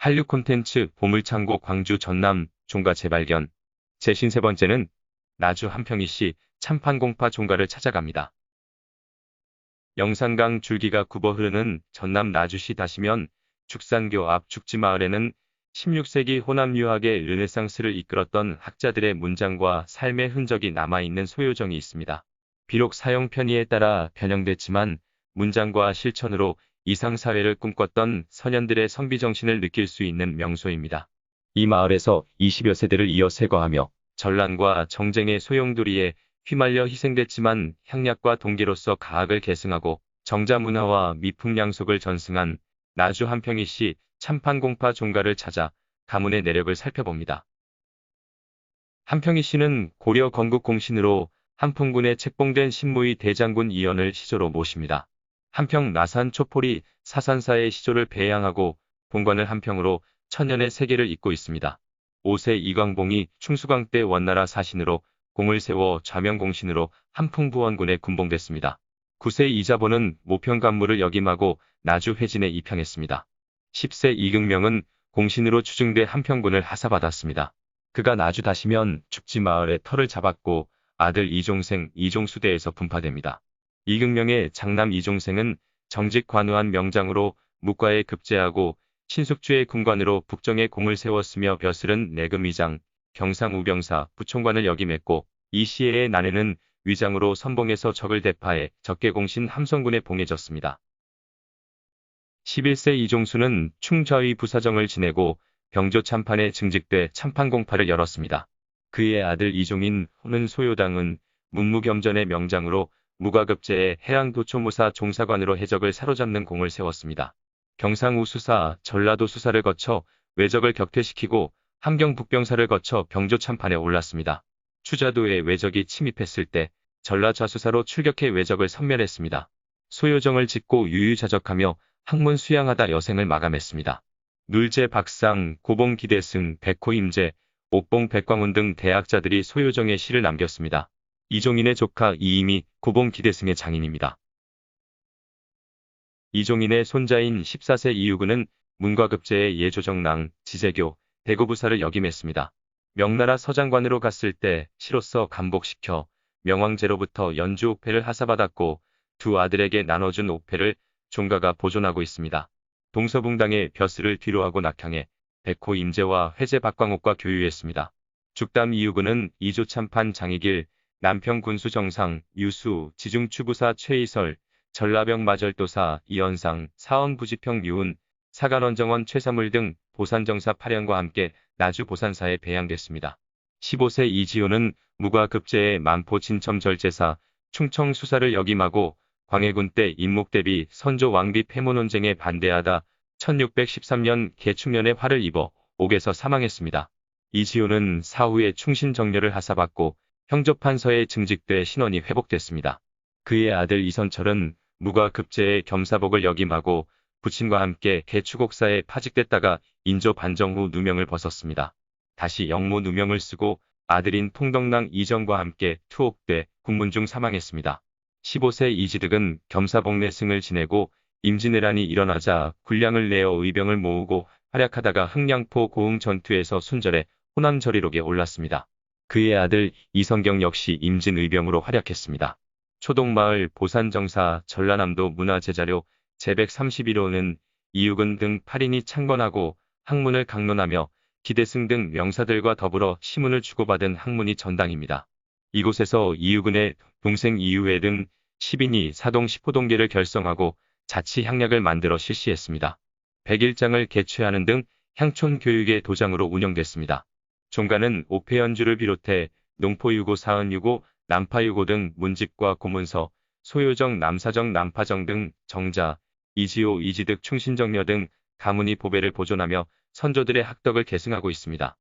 한류 콘텐츠 보물창고 광주 전남 종가 재발견. 제 신세 번째는 나주 한평이 씨 참판공파 종가를 찾아갑니다. 영산강 줄기가 굽어 흐르는 전남 나주시 다시면 죽산교 앞 죽지마을에는 16세기 호남 유학의 르네상스를 이끌었던 학자들의 문장과 삶의 흔적이 남아있는 소요정이 있습니다. 비록 사용 편의에 따라 변형됐지만 문장과 실천으로 이상사회를 꿈꿨던 선현들의 선비정신을 느낄 수 있는 명소입니다. 이 마을에서 20여 세대를 이어 세거하며 전란과 정쟁의 소용돌이에 휘말려 희생됐지만 향약과 동계로서 가학을 계승하고 정자 문화와 미풍 양속을 전승한 나주 한평희 씨 참판공파 종가를 찾아 가문의 내력을 살펴봅니다. 한평희 씨는 고려 건국 공신으로 한풍군에 책봉된 신무의 대장군 이연을 시조로 모십니다. 한평 나산 초폴이 사산사의 시조를 배양하고 본관을 한평으로 천년의 세계를 잇고 있습니다. 5세 이광봉이 충수광 때 원나라 사신으로 공을 세워 좌명공신으로 한풍부원군에 군봉됐습니다. 9세 이자보는 모평간무를 역임하고 나주 회진에 입향했습니다. 10세 이극명은 공신으로 추증돼 한평군을 하사받았습니다. 그가 나주 다시면 죽지 마을에 터를 잡았고 아들 이종생 이종수대에서 분파됩니다. 이극명의 장남 이종생은 정직 관우한 명장으로 묵과에 급제하고 신숙주의 군관으로 북정에 공을 세웠으며 벼슬은 내금 위장, 경상 우병사, 부총관을 역임했고 이 시에의 난해는 위장으로 선봉에서 적을 대파해 적개공신 함성군에 봉해졌습니다. 11세 이종수는 충저의 부사정을 지내고 병조 참판에 증직돼 참판공파를 열었습니다. 그의 아들 이종인 호는 소요당은 문무겸전의 명장으로 무과급제에 해양도초무사 종사관으로 해적을 사로잡는 공을 세웠습니다. 경상우 수사, 전라도 수사를 거쳐 외적을 격퇴시키고 함경 북병사를 거쳐 병조 참판에 올랐습니다. 추자도에 외적이 침입했을 때 전라좌수사로 출격해 외적을 섬멸했습니다. 소요정을 짓고 유유자적하며 학문 수양하다 여생을 마감했습니다. 눌제 박상, 고봉 기대승, 백호 임제, 옥봉 백광훈 등 대학자들이 소요정의 시를 남겼습니다. 이종인의 조카 이임이 고봉 기대승의 장인입니다. 이종인의 손자인 14세 이유근은 문과급제의 예조정랑, 지재교, 대고부사를 역임했습니다. 명나라 서장관으로 갔을 때 시로서 감복시켜 명왕제로부터 연주 옥패를 하사받았고 두 아들에게 나눠준 옥패를 종가가 보존하고 있습니다. 동서붕당의 벼슬을 뒤로하고 낙향해 백호 임재와 회제 박광옥과 교유했습니다. 죽담 이유근은 이조참판 장희길, 남평 군수 정상, 유수, 지중추부사 최이설, 전라병 마절도사 이연상, 사원 부지평 유훈, 사간원정원 최사물 등 보산정사 8년과 함께 나주 보산사에 배양됐습니다. 15세 이지호는 무과급제의 만포 진첨 절제사, 충청 수사를 역임하고 광해군 때 임목 대비 선조 왕비 폐모 논쟁에 반대하다 1613년 개축년에 화를 입어 옥에서 사망했습니다. 이지호는 사후에 충신 정렬을 하사받고 형조판서에 증직돼 신원이 회복됐습니다. 그의 아들 이선철은 무과급제의 겸사복을 역임하고 부친과 함께 개축옥사에 파직됐다가 인조 반정 후 누명을 벗었습니다. 다시 영모 누명을 쓰고 아들인 통덕랑 이정과 함께 투옥돼 국문 중 사망했습니다. 15세 이지득은 겸사복내 승을 지내고 임진왜란이 일어나자 군량을 내어 의병을 모으고 활약하다가 흥량포 고흥 전투에서 순절해 호남저리록에 올랐습니다. 그의 아들 이성경 역시 임진의병으로 활약했습니다. 초동마을 보산정사 전라남도 문화제자료 제131호는 이육은 등 8인이 창건하고 학문을 강론하며 기대승 등 명사들과 더불어 시문을 주고받은 학문이 전당입니다. 이곳에서 이육은의 동생 이유회 등 10인이 사동 10호동계를 결성하고 자치 향약을 만들어 실시했습니다. 백일장을 개최하는 등 향촌 교육의 도장으로 운영됐습니다. 종가는 옥패연주를 비롯해 농포유고 사은유고 남파유고 등 문집과 고문서, 소요정 남사정 남파정 등 정자, 이지호 이지득 충신정려 등 가문이 보배를 보존하며 선조들의 학덕을 계승하고 있습니다.